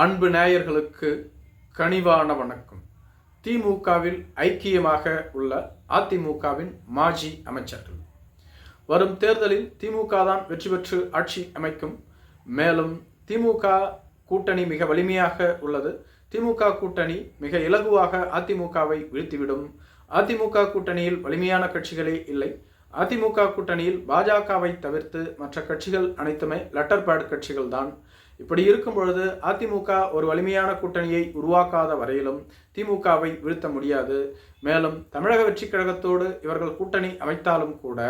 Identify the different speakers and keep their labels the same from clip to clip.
Speaker 1: அன்பு நேயர்களுக்கு கனிவான வணக்கம். திமுகவில் ஐக்கியமாக உள்ள அதிமுகவின் மாஜி அமைச்சர்கள். வரும் தேர்தலில் திமுக தான் வெற்றி பெற்று ஆட்சி அமைக்கும். மேலும் திமுக கூட்டணி மிக வலிமையாக உள்ளது. திமுக கூட்டணி மிக இலகுவாக அதிமுகவை வீழ்த்திவிடும். அதிமுக கூட்டணியில் வலிமையான கட்சிகளே இல்லை. அதிமுக கூட்டணியில் பாஜகவை தவிர்த்து மற்ற கட்சிகள் அனைத்துமே லெட்டர் பேட் கட்சிகள் தான் இப்படி இருக்கும் பொழுது அதிமுக ஒரு வலிமையான கூட்டணியை உருவாக்காத வரையிலும் திமுகவை வீழ்த்த முடியாது. மேலும் தமிழக வெற்றி கழகத்தோடு இவர்கள் கூட்டணி அமைத்தாலும் கூட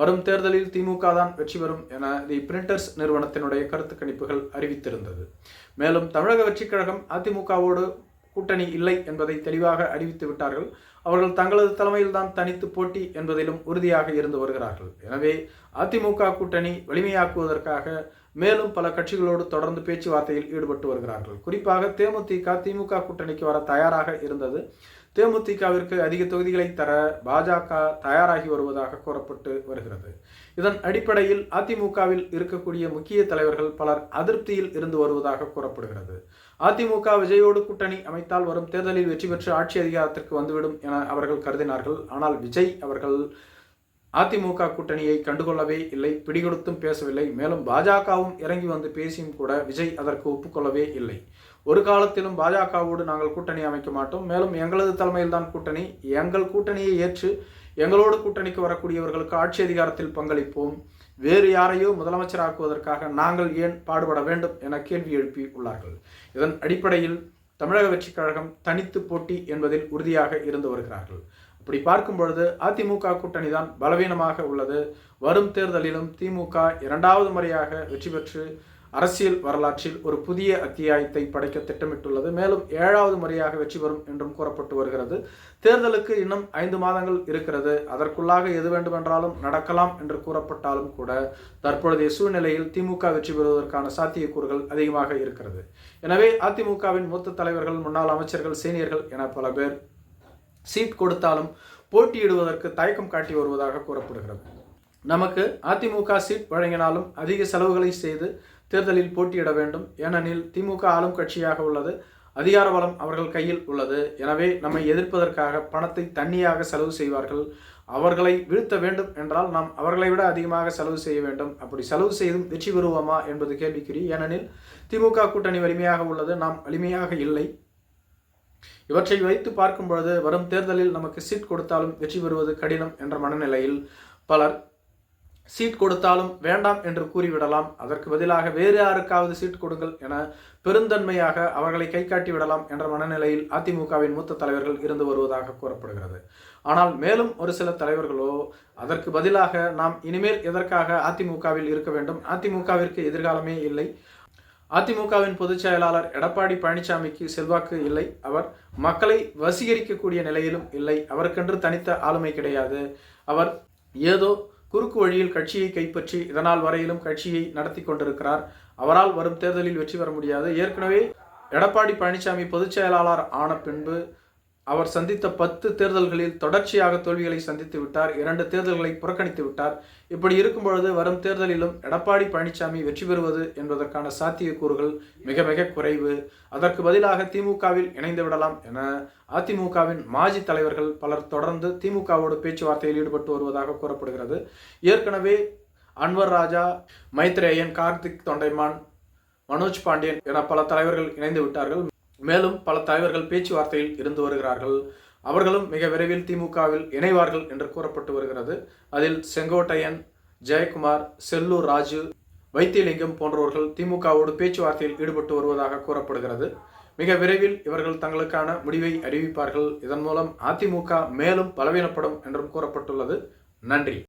Speaker 1: வரும் தேர்தலில் திமுக தான் வெற்றி பெறும் என தி பிரிண்டர்ஸ் நிறுவனத்தினுடைய கருத்து கணிப்புகள் அறிவித்திருந்தது. மேலும் தமிழக வெற்றி கழகம் அதிமுகவோடு கூட்டணி இல்லை என்பதை தெளிவாக அறிவித்து விட்டார்கள். அவர்கள் தங்களது தலைமையில்தான் தனித்து போட்டி என்பதிலும் உறுதியாக இருந்து வருகிறார்கள். எனவே அதிமுக கூட்டணி வலிமையாக்குவதற்காக மேலும் பல கட்சிகளோடு தொடர்ந்து பேச்சுவார்த்தையில் ஈடுபட்டு வருகிறார்கள். குறிப்பாக தேமுதிக திமுக கூட்டணிக்கு வர தயாராக இருந்தது. தேமுதிகவிற்கு அதிக தொகுதிகளை தர பாஜக தயாராகி வருவதாக கூறப்பட்டு வருகிறது. இதன் அடிப்படையில் அதிமுகவில் இருக்கக்கூடிய முக்கிய தலைவர்கள் பலர் அதிருப்தியில் இருந்து வருவதாக கூறப்படுகிறது. அதிமுக விஜயோடு கூட்டணி அமைத்தால் வரும் தேர்தலில் வெற்றி பெற்று ஆட்சி அதிகாரத்திற்கு வந்துவிடும் என அவர்கள் கருதினார்கள். ஆனால் விஜய் அவர்கள் அதிமுக கூட்டணியை கண்டுகொள்ளவே இல்லை பிடிகொடுத்தும் பேசவில்லை. மேலும் பாஜகவும் இறங்கி வந்து பேசியும் கூட விஜய் அதற்கு ஒப்புக்கொள்ளவே இல்லை. ஒரு காலத்திலும் பாஜகவோடு நாங்கள் கூட்டணி அமைக்க மாட்டோம். மேலும் எங்களது தலைமையில்தான் கூட்டணி. எங்கள் கூட்டணியை ஏற்று எங்களோடு கூட்டணிக்கு வரக்கூடியவர்களுக்கு ஆட்சி அதிகாரத்தில் பங்களிப்போம். வேறு யாரையோ முதலமைச்சராக்குவதற்காக நாங்கள் ஏன் பாடுபட வேண்டும் என கேள்வி எழுப்பி உள்ளார்கள். இதன் அடிப்படையில் தமிழக வெற்றிக் கழகம் தனித்து போட்டி என்பதில் உறுதியாக இருந்து வருகிறார்கள். அப்படி பார்க்கும் பொழுது அதிமுக கூட்டணி தான் பலவீனமாக உள்ளது. வரும் தேர்தலிலும் திமுக இரண்டாவது முறையாக வெற்றி பெற்று அரசியல் வரலாற்றில் ஒரு புதிய அத்தியாயத்தை படைக்க திட்டமிட்டுள்ளது. மேலும் ஏழாவது முறையாக வெற்றி பெறும் என்றும் கூறப்பட்டு வருகிறது. தேர்தலுக்கு இன்னும் ஐந்து மாதங்கள் இருக்கிறது. அதற்குள்ளாக எது வேண்டுமென்றாலும் நடக்கலாம் என்று கூறப்பட்டாலும் கூட தற்பொழுதைய சூழ்நிலையில் திமுக வெற்றி பெறுவதற்கான சாத்தியக்கூறுகள் அதிகமாக இருக்கிறது. எனவே அதிமுகவின் மூத்த தலைவர்கள் முன்னாள் அமைச்சர்கள் சீனியர்கள் என பல பேர் சீட் கொடுத்தாலும் போட்டியிடுவதற்கு தயக்கம் காட்டி வருவதாக கூறப்படுகிறது. நமக்கு அதிமுக சீட் வழங்கினாலும் அதிக செலவுகளை செய்து தேர்தலில் போட்டியிட வேண்டும். ஏனெனில் திமுக ஆளும் கட்சியாக உள்ளது அதிகார வளம் அவர்கள் கையில் உள்ளது. எனவே நம்மை எதிர்ப்பதற்காக பணத்தை தண்ணியாக செலவு செய்வார்கள். அவர்களை வீழ்த்த வேண்டும் என்றால் நாம் அவர்களை விட அதிகமாக செலவு செய்ய வேண்டும். அப்படி செலவு செய்தும் வெற்றி பெறுவோமா என்பது கேள்விக்குறி. ஏனெனில் திமுக கூட்டணி வலிமையாக உள்ளது நாம் வலிமையாக இல்லை. இவற்றை வைத்து பார்க்கும் பொழுது வரும் தேர்தலில் நமக்கு சீட் கொடுத்தாலும் வெற்றி பெறுவது கடினம் என்ற மனநிலையில் பலர் சீட் கொடுத்தாலும் வேண்டாம் என்று கூறிவிடலாம். அதற்கு பதிலாக வேறு யாருக்காவது சீட் கொடுங்கள் என பெருந்தன்மையாக அவர்களை கை காட்டி விடலாம் என்ற மனநிலையில் அதிமுகவின் மூத்த தலைவர்கள் இருந்து வருவதாக கூறப்படுகிறது. ஆனால் மேலும் ஒரு சில தலைவர்களோ அதற்கு பதிலாக நாம் இனிமேல் எதற்காக அதிமுகவில் இருக்க வேண்டும்? அதிமுகவிற்கு எதிர்காலமே இல்லை. அதிமுகவின் பொதுச் செயலாளர் எடப்பாடி பழனிசாமிக்கு செல்வாக்கு இல்லை. அவர் மக்களை வசீகரிக்கக்கூடிய நிலையிலும் இல்லை. அவருக்கென்று தனித்த ஆளுமை கிடையாது. அவர் ஏதோ குறுக்கு வழியில் கட்சியை கைப்பற்றி இதனால் வரையிலும் கட்சியை நடத்தி கொண்டிருக்கிறார். அவரால் வரும் தேர்தலில் வெற்றி பெற முடியாது. ஏற்கனவே எடப்பாடி பழனிசாமி பொதுச் செயலாளர் ஆன பின்பு அவர் சந்தித்த பத்து தேர்தல்களில் தொடர்ச்சியாக தோல்விகளை சந்தித்து விட்டார். இரண்டு தேர்தல்களை புறக்கணித்து விட்டார். இப்படி இருக்கும் பொழுது வரும் தேர்தலிலும் எடப்பாடி பழனிசாமி வெற்றி பெறுவது என்பதற்கான சாத்தியக்கூறுகள் மிக மிக குறைவு. அதற்கு பதிலாக திமுகவில் இணைந்து விடலாம் என அதிமுகவின் மாஜி தலைவர்கள் பலர் தொடர்ந்து திமுகவோடு பேச்சுவார்த்தையில் ஈடுபட்டு வருவதாக கூறப்படுகிறது. ஏற்கனவே அன்வர் ராஜா மைத்ரேயன் கார்த்திக் தொண்டைமான் மனோஜ் பாண்டியன் என பல தலைவர்கள் இணைந்து விட்டார்கள். மேலும் பல தலைவர்கள் பேச்சுவார்த்தையில் இருந்து வருகிறார்கள். அவர்களும் மிக விரைவில் திமுகவில் இணைவார்கள் என்று கூறப்பட்டு வருகிறது. அதில் செங்கோட்டையன் ஜெயக்குமார் செல்லூர் ராஜு வைத்தியலிங்கம் போன்றவர்கள் திமுகவோடு பேச்சுவார்த்தையில் ஈடுபட்டு வருவதாக கூறப்படுகிறது. மிக விரைவில் இவர்கள் தங்களுக்கான முடிவை அறிவிப்பார்கள். இதன் மூலம் அதிமுக மேலும் பலவீனப்படும் என்றும் கூறப்பட்டுள்ளது. நன்றி.